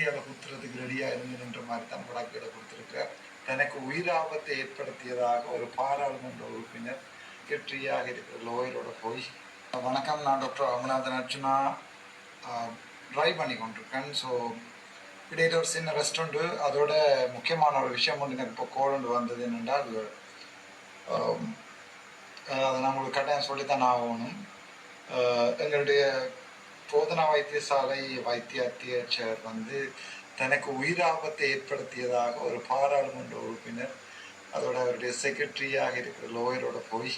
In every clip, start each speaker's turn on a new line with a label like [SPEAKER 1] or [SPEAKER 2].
[SPEAKER 1] கத்தியால குத்துறதுக்கு ரெடியா இருந்துன்ற மாதிரி தான் வழக்குகளை கொடுத்துருக்கார் தனக்கு உயிராபத்தை ஏற்படுத்தியதாக ஒரு பாராளுமன்ற உறுப்பினர் வெற்றியாக இருக்கிற லோயரோட போய் வணக்கம் நான் டாக்டர் அமநாதன் அர்ச்சனா ட்ரைவ் பண்ணி கொண்டிருக்கேன். ஸோ இடையில ஒரு சின்ன ரெஸ்டாரண்ட்டு அதோட முக்கியமான ஒரு விஷயம் ஒன்று எனக்கு இப்போ கோலண்டு வந்தது என்னென்றால் அதை நான் உங்களுக்கு கட்டாயம் சொல்லித்தான் ஆகணும். எங்களுடைய போதனா வைத்தியசாலை வைத்திய அத்தியட்சர் வந்து தனக்கு உயிராபத்தை ஏற்படுத்தியதாக ஒரு பாராளுமன்ற உறுப்பினர் அதோட அவருடைய செக்ரட்டரியாக இருக்கிற லோயரோட போய்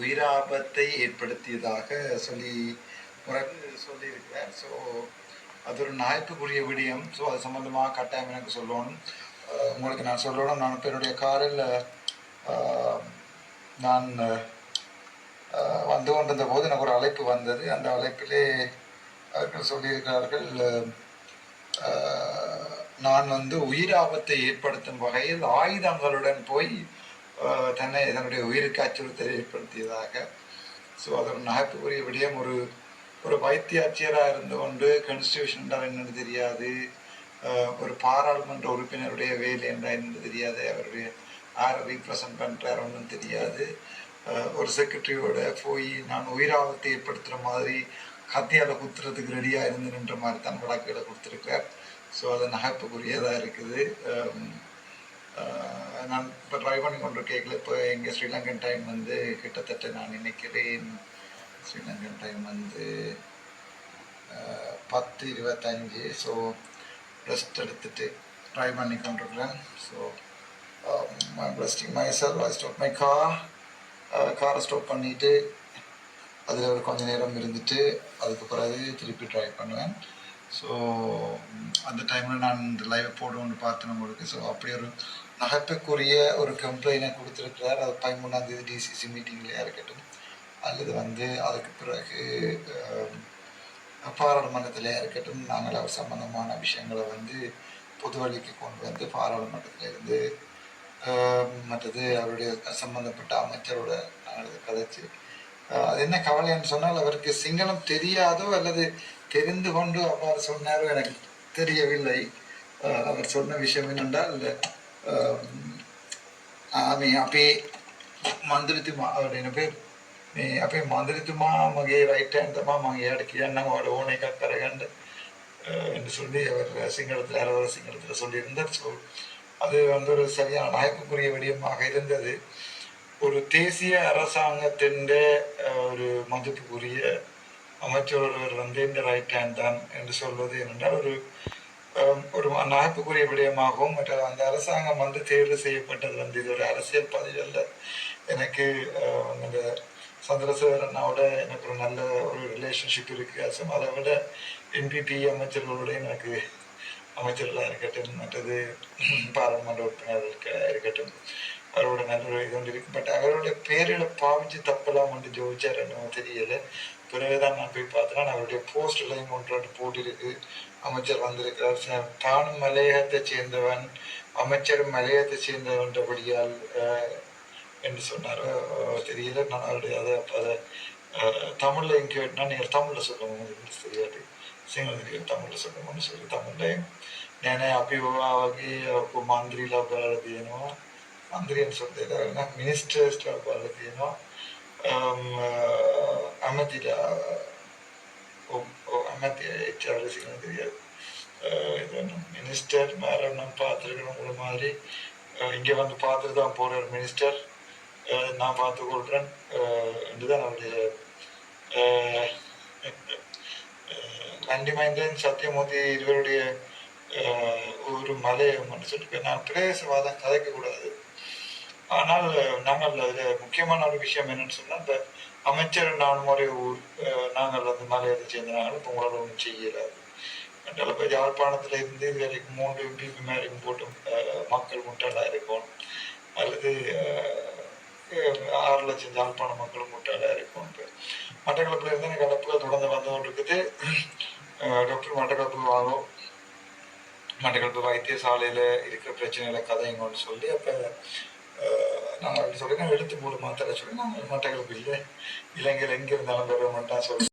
[SPEAKER 1] உயிராபத்தை ஏற்படுத்தியதாக சொல்லி முறை சொல்லியிருக்கிறார். ஸோ அது ஒரு நாய்ப்புக்குரிய விடயம். ஸோ அது சம்மந்தமாக கட்டாயம் எனக்கு சொல்லணும். உங்களுக்கு நான் சொல்லணும். நான் இப்போ என்னுடைய காரில் நான் வந்து கொண்டிருந்த போது எனக்கு ஒரு அழைப்பு வந்தது. அந்த அழைப்பிலே அவர்கள் சொல்லியிருக்கிறார்கள் நான் வந்து உயிராபத்தை ஏற்படுத்தும் வகையில் ஆயுதங்களுடன் போய் தன்னை தன்னுடைய உயிருக்கு அச்சுறுத்தலை ஏற்படுத்தியதாக. ஸோ அது ஒரு நகைப்புக்குரிய விடயம் ஒரு ஒரு வைத்தியாட்சியராக இருந்து கொண்டு கான்ஸ்டியூஷன் என்னென்னு தெரியாது. ஒரு பாராளுமன்ற உறுப்பினருடைய வேலை என்றால் என்னென்னு தெரியாது. அவருடைய யாரை ரீப்ரசன்ட் பண்ணுறார் ஒன்றும் தெரியாது. ஒரு செக்ரட்டரியோட போய் நான் உயிராபத்தை ஏற்படுத்துகிற மாதிரி கத்தியால் குத்துறதுக்கு ரெடியாக இருந்து நின்ற மாதிரி தான் வழக்குகளை கொடுத்துருக்கார். ஸோ அது நகைப்புக்குரியதாக இருக்குது. நான் இப்போ ட்ரை பண்ணி கொண்டு கேட்கல இப்போ எங்கள் ஸ்ரீலங்கன் டைம் வந்து கிட்டத்தட்ட நான் நினைக்கிறேன் ஸ்ரீலங்கன் டைம் வந்து பத்து இருபத்தஞ்சு ஸோ ரெஸ்ட் எடுத்துட்டு ட்ரை பண்ணி கொண்டிருக்கிறேன். So resting my cell I stop my car காரை ஸ்டாப் பண்ணிவிட்டு அதில் ஒரு கொஞ்சம் நேரம் இருந்துட்டு அதுக்கு பிறகு திருப்பி ட்ரை பண்ணுவேன். ஸோ அந்த டைமில் நான் இந்த லைவை போடுவோம்னு பார்த்தேன் உங்களுக்கு. ஸோ அப்படி ஒரு நகைப்புக்குரிய ஒரு கம்ப்ளைண்டை கொடுத்துருக்கிறார். அது பதிமூணாம் தேதி டிசிசி மீட்டிங்லேயே இருக்கட்டும். அல்லது வந்து அதுக்கு பிறகு பாராளுமன்றத்திலே இருக்கட்டும். நாங்கள் அவர் சம்பந்தமான விஷயங்களை வந்து பொது வழிக்கு கொண்டு வந்து பாராளுமன்றத்திலிருந்து மற்றது அவருடைய சம்பந்தப்பட்ட அமைச்சரோட நாங்கள் கதைச்சு அது என்ன கவலைன்னு சொன்னால் அவருக்கு சிங்களம் தெரியாதோ அல்லது தெரிந்து கொண்டு அவ்வாறு சொன்னாரோ எனக்கு தெரியவில்லை. அவர் சொன்ன விஷயம் என்னென்றால் ஆமி அப்பே மந்திரித்துமா அவர் என்ன பேர்? நீ அப்பே மந்திரித்துமா மகே ரைட் ஹேண்டமா மகே அடிக்கிறான் அவரோட ஓனை கக்கரகண்டு என்று சொல்லி அவர் சிங்களத்தில் அரவர சிங்களத்தில் சொல்லியிருந்தார். சொல் அது வந்து ஒரு சரியான நாயக்குரிய விடயமாக இருந்தது. ஒரு தேசிய அரசாங்கத்தின் ஒரு மதிப்புக்குரிய அமைச்சர் ஒருவர் வந்து இந்த ரைட் ஹேண்ட் தான் என்று சொல்வது என்னென்றால் ஒரு ஒரு நாய்ப்புக்குரிய விடயமாகவும் மற்ற அந்த அரசாங்கம் வந்து தேர்வு செய்யப்பட்டது வந்து இது ஒரு அரசியல் பதவி அல்ல. எனக்கு இந்த அந்த சந்திரசேகர் அண்ணாவோட எனக்கு ஒரு நல்ல ஒரு ரிலேஷன்ஷிப் இருக்கு. அசம் அதை விட என்பிபி அமைச்சர்களோட எனக்கு அமைச்சர்களாக இருக்கட்டும் மற்றது பாராளுமன்ற உறுப்பினர்களுக்கு இருக்கட்டும் அவரோட நல்ல ஒரு இது ஒன்று இருக்கு. பட் அவரோட பேரில் பாவிச்சு தப்பெல்லாம் வந்து ஜோதிச்சார் என்னமோ தெரியல. பிறகுதான் நான் போய் பார்த்தேன். அவருடைய போஸ்ட்லையும் ஒன்று போட்டிருக்கு. அமைச்சர் வந்திருக்கிறார். தானும் மலையகத்தை சேர்ந்தவன் அமைச்சரும் மலையகத்தை சேர்ந்தவன்றபடியால் என்று சொன்னார் தெரியல. நான் அவருடைய அதை அதை தமிழில் தமிழ்ல இங்கே நீங்கள் தமிழில் சொல்லுங்க. உங்களுக்கு தெரியாது. සිංහල තමට සොටමන සොරි තමටයි නැන අපි වගේ ඔක්කො මන්ද්‍රීලා බලල තියෙනවා මන්ද්‍රියන් සොත්තේරන මිනිස්ටර්ස්ලා බලල තියෙනවා අමතිලා අමති එච්චාර සිංහදිය மினிஸ்டர் மேலே நம்ம பார்த்துருக்கணும் உங்களை மாதிரி அஹ் இங்கே வந்து பார்த்துட்டு தான் போகிறார் மினிஸ்டர் அஹ் நான் பார்த்து கொள்கிறேன் இதுதான் அவருடைய அஹ், சத்தியமூர்த்தி இருவருடைய ஒரு மலையை மட்டும் சொல்லிட்டு நான் பிரதேசவாதம் கதைக்கக்கூடாது. ஆனால் நாங்கள் அதில் முக்கியமான ஒரு விஷயம் என்னன்னு சொன்னால் இந்த அமைச்சர் நானும் ஒரு ஊர் நாங்கள் அந்த மலையத்தை சேர்ந்தனாலும் இப்போ உங்களால் ஒன்றும் செய்யலாது என்றால் இப்போ யாழ்ப்பாணத்தில் இருந்து இது வரைக்கும் மூன்று எம்பிக்கு மேலேயும் போட்டு மக்கள் முட்டாளாக இருக்கும். அல்லது ஆறு லட்சம் யாழ்ப்பாண மக்களும் முட்டாளாக இருக்கும். இப்போ மட்டக்களப்பில் இருந்து எனக்கு தொடர்ந்து வந்து கொண்டிருக்குது. டாக்டர் மட்டக்களப்பு வாங்கும் மட்டக்களப்பு வைத்தியசாலையில் இருக்கிற பிரச்சனைகளை கதைங்கன்னு சொல்லி அப்போ நாங்கள் அப்படி சொல்லி நான் எடுத்து மூணு மாத்திரை சொல்லி நாங்கள் மட்டக்களப்பு இல்லை இலங்கையில் எங்கே இருந்தாலும் பெற மாட்டான் சொல்லி